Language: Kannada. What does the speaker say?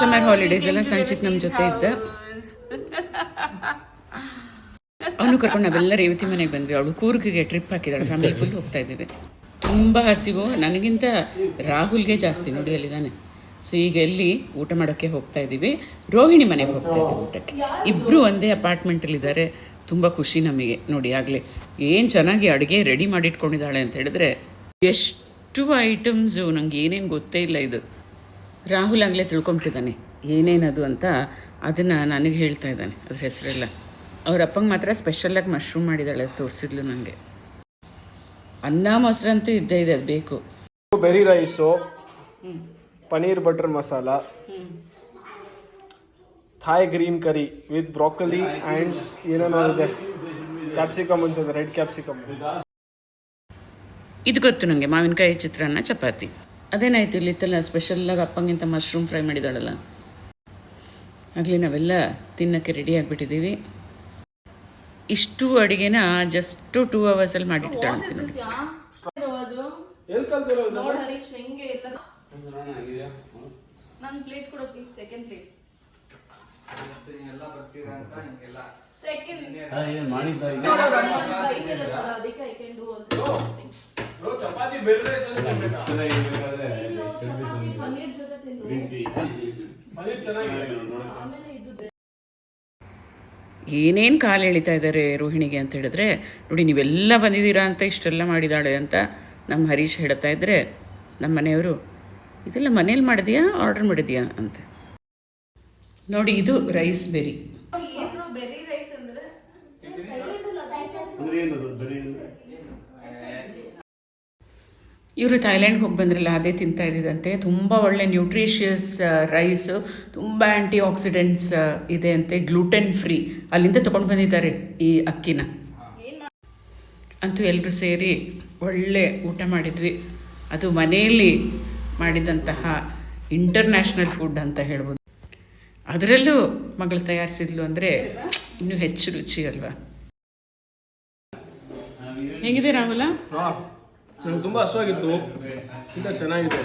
ಸಮ್ಮರ್ ಹಾಲಿಡೇಸ್ ಎಲ್ಲ ಸಂಚಿತ್ ನಮ್ಮ ಜೊತೆ ಇದ್ದ. ಅವನು ಕರ್ಕೊಂಡು ನಾವೆಲ್ಲ ರೇವತಿ ಮನೆಗೆ ಬಂದ್ವಿ. ಅವಳು ಕೂರ್ಗಿಗೆ ಟ್ರಿಪ್ ಹಾಕಿದಾಳೆ. ಫ್ಯಾಮಿಲಿ ಫುಲ್ ಹೋಗ್ತಾ ಇದ್ದೀವಿ. ತುಂಬ ಹಸಿವು. ನನಗಿಂತ ರಾಹುಲ್ಗೆ ಜಾಸ್ತಿ ನೋಡಿ ಅಲ್ಲಿದ್ದಾನೆ ಸೊ ಈಗ ಎಲ್ಲಿ ಊಟ ಮಾಡೋಕ್ಕೆ ಹೋಗ್ತಾ ಇದ್ದೀವಿ. ರೋಹಿಣಿ ಮನೆಗೆ ಹೋಗ್ತಾ ಇದ್ದೀವಿ ಊಟಕ್ಕೆ. ಇಬ್ಬರು ಒಂದೇ ಅಪಾರ್ಟ್ಮೆಂಟಲ್ಲಿದ್ದಾರೆ ತುಂಬ ಖುಷಿ ನಮಗೆ. ನೋಡಿ, ಆಗಲೇ. ಏನು ಚೆನ್ನಾಗಿ ಅಡುಗೆ ರೆಡಿ ಮಾಡಿಟ್ಕೊಂಡಿದ್ದಾಳೆ ಅಂತ ಹೇಳಿದ್ರೆ, ಎಷ್ಟು ಐಟಮ್ಸು ನಂಗೆ ಏನೇನು ಗೊತ್ತೇ ಇಲ್ಲ ಇದು. ರಾಹುಲ್ ಆಗಲೇ ತಿಳ್ಕೊಂಬಿಟ್ಟಿದ್ದಾನೆ ಏನೇನದು ಅಂತ ಅದನ್ನು ನನಗೆ ಹೇಳ್ತಾ ಇದ್ದಾನೆ ಅದ್ರ ಹೆಸರೆಲ್ಲ. ಅವ್ರ ಅಪ್ಪಂಗೆ ಮಾತ್ರ ಸ್ಪೆಷಲ್ಲಾಗಿ ಮಶ್ರೂಮ್ ಮಾಡಿದ್ದಾಳೆ ತೋರಿಸಿದ್ಲು ನನಗೆ ಅನ್ನ ಮೊಸರಂತೂ ಇದ್ದೇ ಇದೆ ಅದು ಬೇಕು. Berry rice paneer butter masala Thai green curry with broccoli and ಏನೇನೋ ಇದೆ. ಕ್ಯಾಪ್ಸಿಕಮ್ ಅನ್ಸುತ್ತೆ ರೆಡ್ ಕ್ಯಾಪ್ಸಿಕಮ್ ಇದು ಗೊತ್ತು ನನಗೆ ಮಾವಿನಕಾಯಿ ಚಿತ್ರಾನ್ನ ಚಪಾತಿ. ಅದೇನಾಯ್ತು ಇಲ್ಲಿತ್ತಲ್ಲ ಸ್ಪೆಷಲ್ಲಾಗಿ ಅಪ್ಪಂಗಿಂತ ಮಶ್ರೂಮ್ ಫ್ರೈ ಮಾಡಿದಾಳಲ್ಲ ಆಗಲಿ ನಾವೆಲ್ಲ ತಿನ್ನೋಕ್ಕೆ ರೆಡಿ ಆಗಿಬಿಟ್ಟಿದ್ದೀವಿ. ಇಷ್ಟು ಅಡುಗೆನ ಜಸ್ಟು ಟೂ ಅವರ್ಸಲ್ಲಿ ಮಾಡಿಟ್ಟಿದ್ದಾಳಂತೆ ನೋಡಿ. ಎಲ್ಲಿ ಕಲ್ತಿರೋದು ನೋಡ್ ಹರೀಶ್ ಹೆಂಗೆ ಇಲ್ಲ ನನ್ ಪ್ಲೇಟ್ ಕೊಡು ಪ್ಲೀಸ್ ಸೆಕೆಂಡ್ ಪ್ಲೇಟ್ ಸೆಕೆಂಡ್ ಅದಕ್ಕೆ I can do also chapati ಬೇರೆ ಪನ್ನೀರ್ ಜೊತೆ ಚೆನ್ನಾಗಿದೆ. ಏನೇನು ಕಾಲು ಎಳಿತಾ ಇದ್ದಾರೆ ರೋಹಿಣಿಗೆ ಅಂತ ಹೇಳಿದ್ರೆ ನೋಡಿ ನೀವೆಲ್ಲ ಬಂದಿದ್ದೀರಾ ಅಂತ ಇಷ್ಟೆಲ್ಲ ಮಾಡಿದಾಳೆ ಅಂತ ನಮ್ಮ ಹರೀಶ್ ಹೇಳ್ತಾ ಇದ್ದರೆ ನಮ್ಮ ಮನೆಯವರು ಇದೆಲ್ಲ ಮನೇಲಿ ಮಾಡಿದ್ಯಾ ಆರ್ಡರ್ ಮಾಡಿದ್ಯಾ? ಅಂತ. ನೋಡಿ ಇದು ರೈಸ್ ಬೆರಿ ಏನು ಬೆರಿ ರೈಸ್ ಅಂದ್ರೆ? ಇವರು ಥೈಲ್ಯಾಂಡ್ಗೆ ಹೋಗಿ ಬಂದ್ರಲ್ಲ, ಅದೇ ತಿಂತಾ ಇದ್ದಿದ್ದಂತೆ. ತುಂಬ ಒಳ್ಳೆ ನ್ಯೂಟ್ರಿಷಿಯಸ್ ರೈಸು ತುಂಬ ಆ್ಯಂಟಿ ಆಕ್ಸಿಡೆಂಟ್ಸ್ ಇದೆ ಅಂತೆ ಗ್ಲೂಟೆನ್ ಫ್ರೀ ಅಲ್ಲಿಂದ ತೊಗೊಂಡು ಬಂದಿದ್ದಾರೆ ಈ ಅಕ್ಕಿನ. ಅಂತೂ ಎಲ್ಲರೂ ಸೇರಿ ಒಳ್ಳೆ ಊಟ ಮಾಡಿದ್ವಿ. ಅದು ಮನೆಯಲ್ಲಿ ಮಾಡಿದಂತಹ ಇಂಟರ್ನ್ಯಾಷನಲ್ ಫುಡ್ ಅಂತ ಹೇಳ್ಬೋದು. ಅದರಲ್ಲೂ ಮಗಳು ತಯಾರಿಸಿದ್ಲು ಅಂದರೆ ಇನ್ನೂ ಹೆಚ್ಚು ರುಚಿ ಅಲ್ವಾ? ಹೇಗಿದೆ ರಾಹುಲ? ನಂಗೆ ತುಂಬ ಹಸುವಾಗಿತ್ತು. ತುಂಬ ಚೆನ್ನಾಗಿದೆ.